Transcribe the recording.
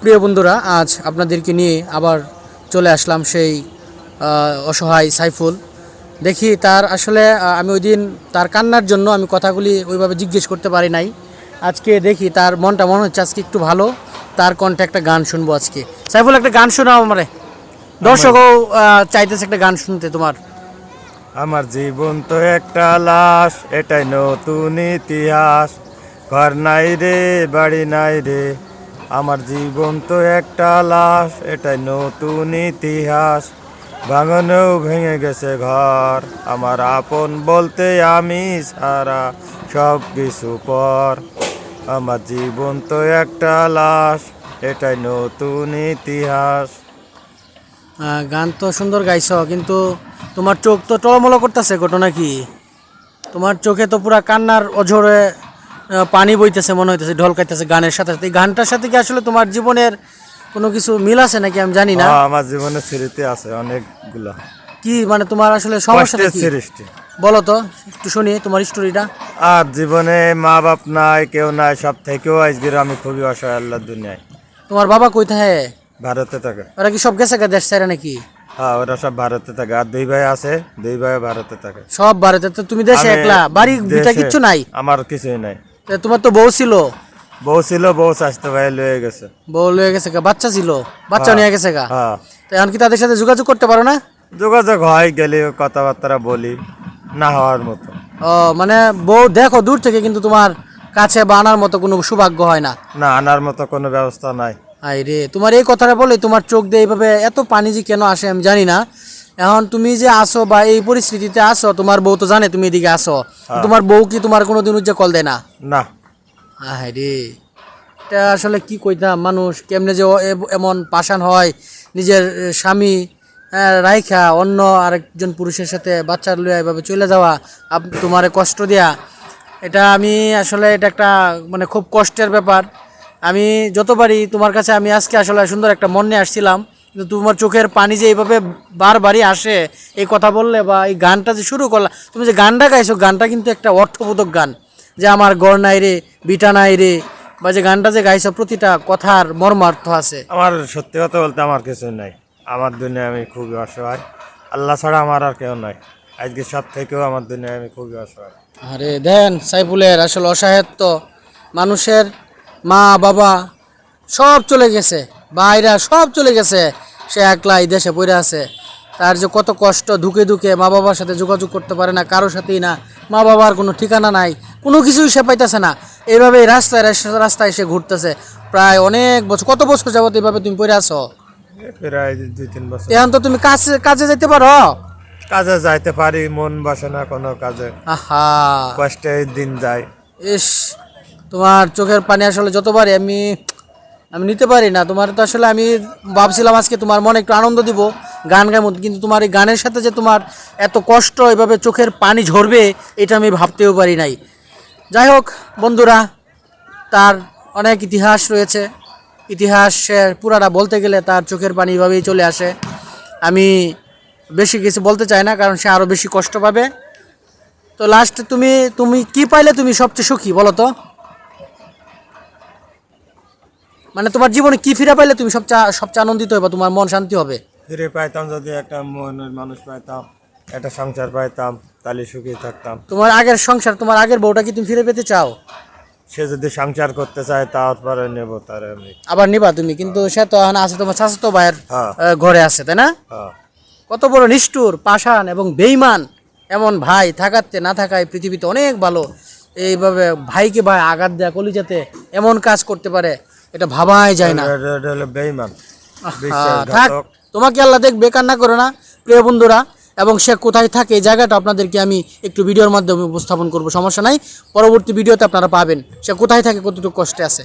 প্রিয় বন্ধুরা আজ আপনাদেরকে নিয়ে আবার চলে আসলাম সেই অসহায় সাইফুল। দেখি তার আসলে আমি ওই দিন তার কান্নার জন্য আমি কথাগুলি ওইভাবে জিজ্ঞেস করতে পারি নাই। আজকে দেখি তার মনটা মনে হচ্ছে আজকে একটু ভালো তার কণ্ঠে একটা গান শুনব আজকে। সাইফুল একটা গান শোনাও আমারে। দর্শকও চাইতেছে একটা গান শুনতে তোমার। আমার জীবন তো একটা লাশ এটাই নতুন ইতিহাস। ঘর নাই রে বাড়ি নাই রে আমার জীবন তো একটা লাশ, এটাই নতুন ইতিহাস। ভাঙনেও ভেঙে গেছে ঘর, আমার আপন বলতে আমি সারা সব কিছু পর। আমার জীবন তো একটা লাশ, এটাই নতুন ইতিহাস। গান তো সুন্দর গাইছ, কিন্তু তোমার চোখ তো টলমল করতেছে ঘটনা কি? তোমার চোখে তো পুরা কান্নার অঝরে পানি বইতেছে মনে হইতেছে ঢলকাইতেছে গানের সাথে সাথে। গানটার সাথে কি আসলে তোমার জীবনের কোনো কিছু মিল আছে নাকি? আমি জানি না। হ্যাঁ, আমার জীবনের স্মৃতি আছে অনেকগুলা। কি মানে তোমার আসলে সমস্যাটা কি? সৃষ্টি। বলো তো একটু শুনি তোমার স্টোরিটা আর জীবনে মা বাপ নাই কেউ নাই সব থেকেও আজকের আমি খুবই অসহায় আল্লাহ দুনিয়ায়। তোমার বাবা কই থাকে ভারতে থাকে। ওরা কি সব গেছে দেশ ছাড়া নাকি? হ্যাঁ ওরা সব ভারতে থাকে। আর দুই ভাই আছে দুই ভাই ভারতে থাকে। সব ভারতে তো তুমি দেশে একলা? বাড়ি দেশে- কিচ্ছু নাই? আমার কিছুই নাই। তোমার তো বউ ছিল? বউ ছিল বউ স্বাস্থ্য ভাই লয়ে গেছে। বউ লয়ে গেছে গা বাচ্চা ছিল? বাচ্চা নিয়ে গেছে গা? হ্যাঁ। তো এখন কি তাদের সাথে যোগাযোগ করতে পারো না? যোগাযোগ হয় গেলে কথাবার্তা বলি না হওয়ার মতো। ও মানে বউ দেখো দূর থেকে কিন্তু তোমার কাছে বা আনার মতো কোনো সৌভাগ্য হয় না? না আনার মতো কোনো ব্যবস্থা নাই। আই রে তোমার এই কথাটা বলে তোমার চোখ দিয়ে এইভাবে এত পানি যে কেন আসে আমি জানি না। এখন তুমি যে আসো বা এই পরিস্থিতিতে আসো তোমার বউ তো জানে তুমি এদিকে আসো তোমার বউ কি তোমার কোনোদিন উজ্জা কল দেয় না? না। আয় রে এটা আসলে কি কইতাম? মানুষ কেমনে যে এমন পাশান হয় নিজের স্বামী হ্যাঁ, রাইখা অন্য আরেকজন পুরুষের সাথে বাচ্চা লইয়া এভাবে চলে যাওয়া আপ তোমার কষ্ট দেয়া এটা আমি আসলে এটা একটা মানে খুব কষ্টের ব্যাপার। আমি যতবারই তোমার কাছে আমি আজকে আসলে সুন্দর একটা মন নিয়ে আসছিলাম কিন্তু তোমার চোখের পানি যে এইভাবে বারবারই আসে এই কথা বললে বা এই গানটা যে শুরু করলা তুমি যে গানটা গাইছো গানটা কিন্তু একটা অর্থবোধক গান। যে আমার গড় নাই রে বিটা নাই রে বা যে গানটা যে গাইছো প্রতিটা কথার মর্মার্থ আছে। আমার সত্যি কথা বলতে আমার কিছু নাই। আমার দুনিয়া আমি খুবই অসহায়। আল্লাহ ছাড়া আমার আর কেউ নাই। আজকে সব থেকেও আমার দুনিয়া আমি খুবই অসহায়। আরে দেন সাইফুলের আসলে অসহায়ত্ব মানুষের মা বাবা সব চলে গেছে ভাইরা সব চলে গেছে। সে একলা এই দেশে পড়ে আছে। তার যে কত কষ্ট ধুকে ধুকে মা বাবার সাথে যোগাযোগ করতে পারে না কারোর সাথেই না। মা বাবার কোনো ঠিকানা নাই কোনো কিছুই সে পাইতেছে না। এইভাবে রাস্তায় রাস্তায়- সে ঘুরতেছে। প্রায় অনেক বছর কত বছর যাবত এইভাবে তুমি পড়ে প্রায় দুই তিন বছর। এখন তো তুমি কাজে কাজে যেতে পারো? কাজে যাইতে পারি মন বসে না কোনো কাজে। আহা। কষ্টে দিন যায়। ইস তোমার চোখের পানি আসলে যতবারই আমি আমি নিতে পারি না। তোমার তো আসলে আমি ভাবছিলাম আজকে তোমার মনে একটু আনন্দ দিব, গান গাইব, কিন্তু তোমার এই গানের সাথে যে তোমার এত কষ্ট, এভাবে চোখের পানি ঝরবে, এটা আমি ভাবতেও পারি নাই। যাই হোক, বন্ধুরা, তার অনেক ইতিহাস রয়েছে। ইতিহাসের পুরাটা বলতে গেলে তার চোখের পানি এভাবেই চলে আসে। আমি বেশি কিছু বলতে চাই না, কারণ সে আরও বেশি কষ্ট পাবে। তো লাস্টে তুমি তুমি কি পাইলে তুমি সবচেয়ে সুখী, বলো তো? মানে তোমার জীবনে কি ফিরে পাইলে তুমি সবচেয়ে সবচেয়ে আনন্দিত হবে তোমার মন শান্তি হবে? ফিরে পাইতাম যদি একটা মনের মানুষ পাইতাম একটা সংসার পাইতাম তাহলে সুখী থাকতাম। তোমার আগের সংসার তোমার আগের বউটা কি তুমি ফিরে পেতে চাও? সে যদি সংসার করতে চায় তারপরে নেব তার আমি। আবার নিবা তুমি কিন্তু সে তো এখন আছে তোমার স্বাস্থ্য ভাইয়ের হ্যাঁ। ঘরে আছে তাই না? হ্যাঁ। কত বড় নিষ্ঠুর পাষাণ এবং বেইমান এমন ভাই থাকাতে না থাকায় পৃথিবীতে অনেক ভালো। এইভাবে ভাইকে ভাই আঘাত দেয়া কলিজাতে এমন কাজ করতে পারে। এটা ভাবাই যায় না। থাক তোমাকে আল্লাহ দেখবে না করো না প্রিয় বন্ধুরা এবং সে কোথায় থাকে এই জায়গাটা আপনাদেরকে আমি একটু ভিডিওর মাধ্যমে উপস্থাপন করব সমস্যা নাই। পরবর্তী ভিডিওতে আপনারা পাবেন। সে কোথায় থাকে কতটুকু কষ্টে আছে?